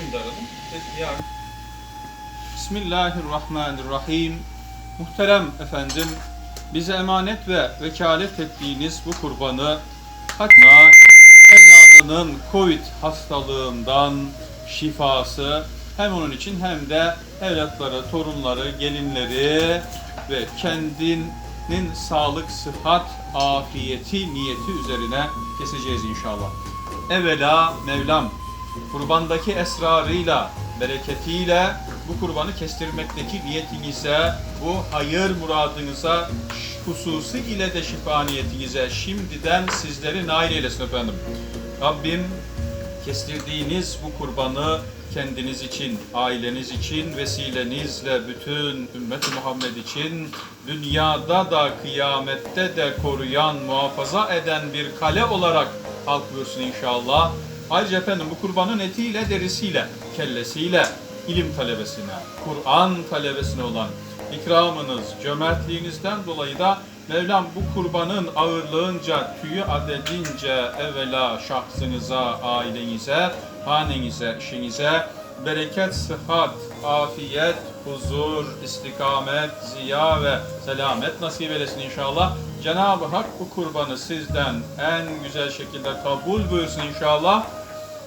bugün de aradım. Dedi. Bismillahirrahmanirrahim. Muhterem efendim, bize emanet ve vekalet ettiğiniz bu kurbanı hatta evladının Covid hastalığından şifası hem onun için hem de evlatları, torunları, gelinleri ve kendinin sağlık, sıhhat, afiyeti, niyeti üzerine keseceğiz inşallah. Evvela Mevlam kurbandaki esrarıyla, bereketiyle bu kurbanı kestirmekteki niyetinize, bu hayır muradınıza, hususu ile de şifa niyetinize şimdiden sizleri nail eylesin efendim. Rabbim kestirdiğiniz bu kurbanı kendiniz için, aileniz için, vesilenizle bütün ümmet Muhammed için dünyada da kıyamette de koruyan, muhafaza eden bir kale olarak buyursun inşallah. Ayrıca efendim bu kurbanın etiyle, derisiyle, kellesiyle ilim talebesine, Kur'an talebesine olan ikramınız, cömertliğinizden dolayı da Mevlam bu kurbanın ağırlığınca, tüyü adedince evvela şahsınıza, ailenize, hanenize, işinize bereket, sıhhat, afiyet, huzur, istikamet, ziya ve selamet nasip eylesin inşallah. Cenab-ı Hak bu kurbanı sizden en güzel şekilde kabul buyursun inşallah.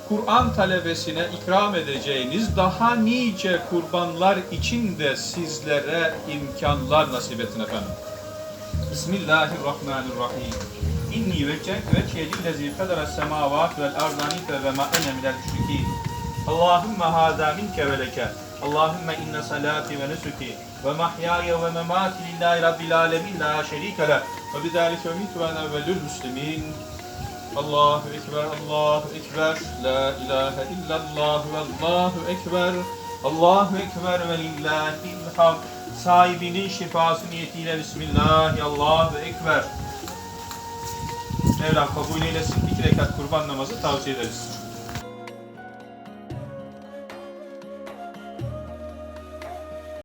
Kur'an talebesine ikram edeceğiniz daha nice kurbanlar için de sizlere imkanlar nasip etsin efendim. Bismillahirrahmanirrahim. İnni veccehtu vecciye lillezî federe semâvât vel ardanife ve ma ene minel müşrikîn. Allahümme hâdâ minke ve leke. Allahümme inne salâti ve nusuki ve mahyâye ve memâti lillahi rabbil âlemin la şerîke leh. Ve bidâlike ümitu ve ene evvelül müslimîn. Allahu Ekber, Allahu Ekber, La ilahe illallah Allahu Ekber, Allahu Ekber ve lillahil hamd. Sahibinin şifası niyetiyle Bismillah, Allahu Ekber. Mevlam kabul eylesin. İki rekat kurban namazı tavsiye ederiz.